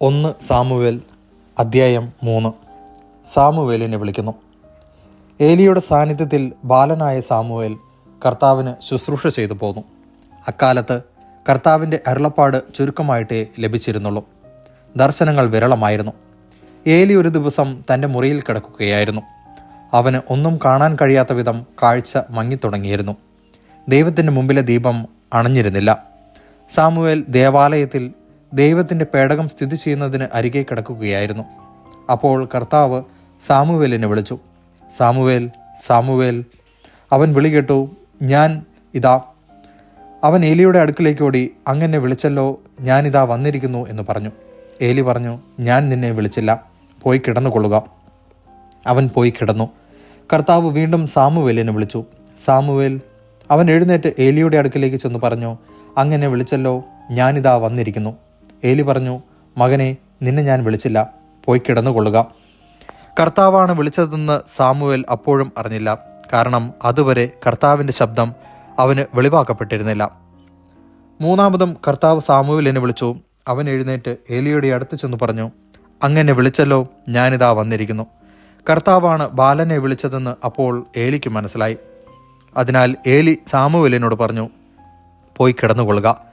ഒന്ന് സാമുവേൽ അദ്ധ്യായം മൂന്ന്. സാമുവേലിനെ വിളിക്കുന്നു. ഏലിയുടെ സാന്നിധ്യത്തിൽ ബാലനായ സാമുവേൽ കർത്താവിന് ശുശ്രൂഷ ചെയ്തു പോന്നു. അക്കാലത്ത് കർത്താവിന്റെ അരുളപ്പാട് ചുരുക്കമായിട്ടേ ലഭിച്ചിരുന്നുള്ളൂ. ദർശനങ്ങൾ വിരളമായിരുന്നു. ഏലി ഒരു ദിവസം തന്റെ മുറിയിൽ കിടക്കുകയായിരുന്നു. അവന് ഒന്നും കാണാൻ കഴിയാത്ത വിധം കാഴ്ച മങ്ങിത്തുടങ്ങിയിരുന്നു. ദൈവത്തിന്റെ മുമ്പിലെ ദീപം അണഞ്ഞിരുന്നില്ല. സാമുവേൽ ദേവാലയത്തിൽ ദൈവത്തിന്റെ പേടകം സ്ഥിതി ചെയ്യുന്നതിന് അരികെ കിടക്കുകയായിരുന്നു. അപ്പോൾ കർത്താവ് സാമുവേലിനെ വിളിച്ചു. Samuel Samuel. അവൻ വിളി കേട്ടു ഞാൻ ഇതാ. അവൻ ഏലിയുടെ അടുക്കിലേക്ക് ഓടി അങ്ങനെ വിളിച്ചല്ലോ ഞാനിതാ വന്നിരിക്കുന്നു എന്ന് പറഞ്ഞു. ഏലി പറഞ്ഞു ഞാൻ നിന്നെ വിളിച്ചില്ല. പോയി കിടന്നുകൊള്ളുക. അവൻ പോയി കിടന്നു. കർത്താവ് വീണ്ടും സാമുവേലിനെ വിളിച്ചു. സാമുവേൽ. അവൻ എഴുന്നേറ്റ് ഏലിയുടെ അടുക്കിലേക്ക് ചെന്ന് പറഞ്ഞു അങ്ങനെ വിളിച്ചല്ലോ ഞാനിതാ വന്നിരിക്കുന്നു. ഏലി പറഞ്ഞു മകനെ നിന്നെ ഞാൻ വിളിച്ചില്ല. പോയി കിടന്നുകൊള്ളുക. കർത്താവാണ് വിളിച്ചതെന്ന് സാമുവേൽ അപ്പോഴും അറിഞ്ഞില്ല. കാരണം അതുവരെ കർത്താവിന്റെ ശബ്ദം അവന് വെളിവാക്കപ്പെട്ടിരുന്നില്ല. മൂന്നാമതും കർത്താവ് സാമുവലിനെ വിളിച്ചു. അവൻ എഴുന്നേറ്റ് ഏലിയുടെ അടുത്ത് ചെന്ന് പറഞ്ഞു അങ്ങനെ വിളിച്ചല്ലോ ഞാനിതാ വന്നിരിക്കുന്നു. കർത്താവാണ് ബാലനെ വിളിച്ചതെന്ന് അപ്പോൾ ഏലിക്ക് മനസ്സിലായി. അതിനാൽ ഏലി സാമുവലിനോട് പറഞ്ഞു പോയി കിടന്നുകൊള്ളുക.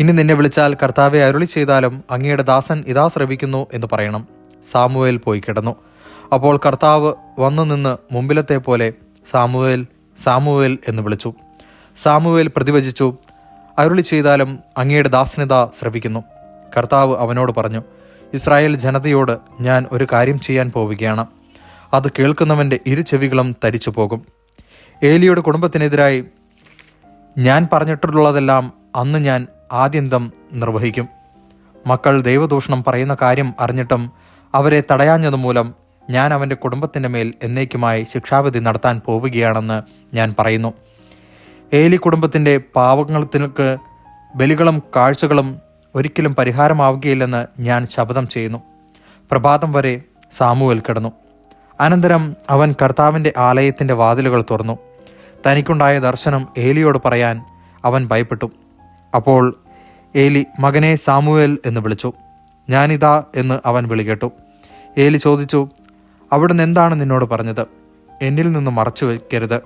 ഇനി നിന്നെ വിളിച്ചാൽ കർത്താവെ അരുളി ചെയ്താലും അങ്ങയുടെ ദാസൻ ഇതാ ശ്രവിക്കുന്നു എന്ന് പറയണം. സാമുവേൽ പോയി കിടന്നു. അപ്പോൾ കർത്താവ് വന്നു നിന്ന് മുമ്പിലത്തെ പോലെ സാമുവേൽ സാമുവേൽ എന്ന് വിളിച്ചു. സാമുവേൽ പ്രതിവചിച്ചു അരുളി ചെയ്താലും അങ്ങയുടെ ദാസനിത ശ്രവിക്കുന്നു. കർത്താവ് അവനോട് പറഞ്ഞു ഇസ്രായേൽ ജനതയോട് ഞാൻ ഒരു കാര്യം ചെയ്യാൻ പോവുകയാണ്. അത് കേൾക്കുന്നവന്റെ ഇരു ചെവികളും തരിച്ചു പോകും. ഏലിയുടെ കുടുംബത്തിനെതിരായി ഞാൻ പറഞ്ഞിട്ടുള്ളതെല്ലാം അന്ന് ഞാൻ ആദ്യന്തം നിർവഹിക്കും. മക്കൾ ദൈവദൂഷണം പറയുന്ന കാര്യം അറിഞ്ഞിട്ടും അവരെ തടയാഞ്ഞത് മൂലം ഞാൻ അവന്റെ കുടുംബത്തിന്റെ മേൽ എന്നേക്കുമായി ശിക്ഷാവിധി നടത്താൻ പോവുകയാണെന്ന് ഞാൻ പറയുന്നു. ഏലി കുടുംബത്തിന്റെ പാവങ്ങൾക്ക് ബലികളും കാഴ്ചകളും ഒരിക്കലും പരിഹാരമാവുകയില്ലെന്ന് ഞാൻ ശപഥം ചെയ്യുന്നു. പ്രഭാതം വരെ സാമൂവൽ കിടന്നു. അനന്തരം അവൻ കർത്താവിന്റെ ആലയത്തിന്റെ വാതിലുകൾ തുറന്നു. തനിക്കുണ്ടായ ദർശനം ഏലിയോട് പറയാൻ അവൻ ഭയപ്പെട്ടു. അപ്പോൾ ഏലി മകനെ സാമുവേൽ എന്ന് വിളിച്ചു. ഞാനിതാ എന്ന് അവൻ വിളികേട്ടു ഏലി ചോദിച്ചു അവിടുന്ന് എന്താണ് നിന്നോട് പറഞ്ഞത്? എന്നിൽ നിന്ന് മറച്ചു വയ്ക്കരുത്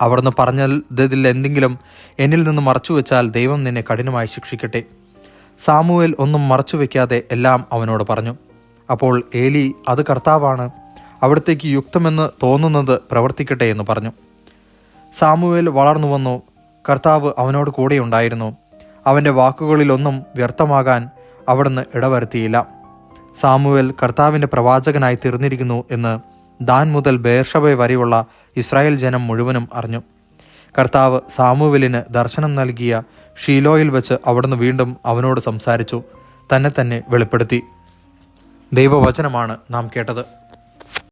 അവിടുന്ന് പറഞ്ഞതിൽ എന്തെങ്കിലും എന്നിൽ നിന്ന് മറച്ചു വെച്ചാൽ ദൈവം നിന്നെ കഠിനമായി ശിക്ഷിക്കട്ടെ. സാമുവേൽ ഒന്നും മറച്ചു വയ്ക്കാതെ എല്ലാം അവനോട് പറഞ്ഞു. അപ്പോൾ ഏലി അത് കർത്താവാണ്. അവിടത്തേക്ക് യുക്തമെന്ന് തോന്നുന്നത് പ്രവർത്തിക്കട്ടെ എന്ന് പറഞ്ഞു. സാമുവേൽ വളർന്നു വന്നു. കർത്താവ് അവനോട് കൂടെ കൂടെയുണ്ടായിരുന്നു. അവന്റെ വാക്കുകളിലൊന്നും വ്യർത്ഥമാകാൻ അവിടുന്ന് ഇടവരുത്തിയില്ല. സാമുവൽ കർത്താവിന്റെ പ്രവാചകനായി തീർന്നിരിക്കുന്നു എന്ന് ദാൻ മുതൽ ബേർഷബ വരെയുള്ള ഇസ്രായേൽ ജനം മുഴുവനും അറിഞ്ഞു. കർത്താവ് സാമുവലിന് ദർശനം നൽകിയ ഷീലോയിൽ വെച്ച് അവിടുന്ന് വീണ്ടും അവനോട് സംസാരിച്ചു. തന്നെ തന്നെ വെളിപ്പെടുത്തി. ദൈവവചനമാണ് നാം കേട്ടത്.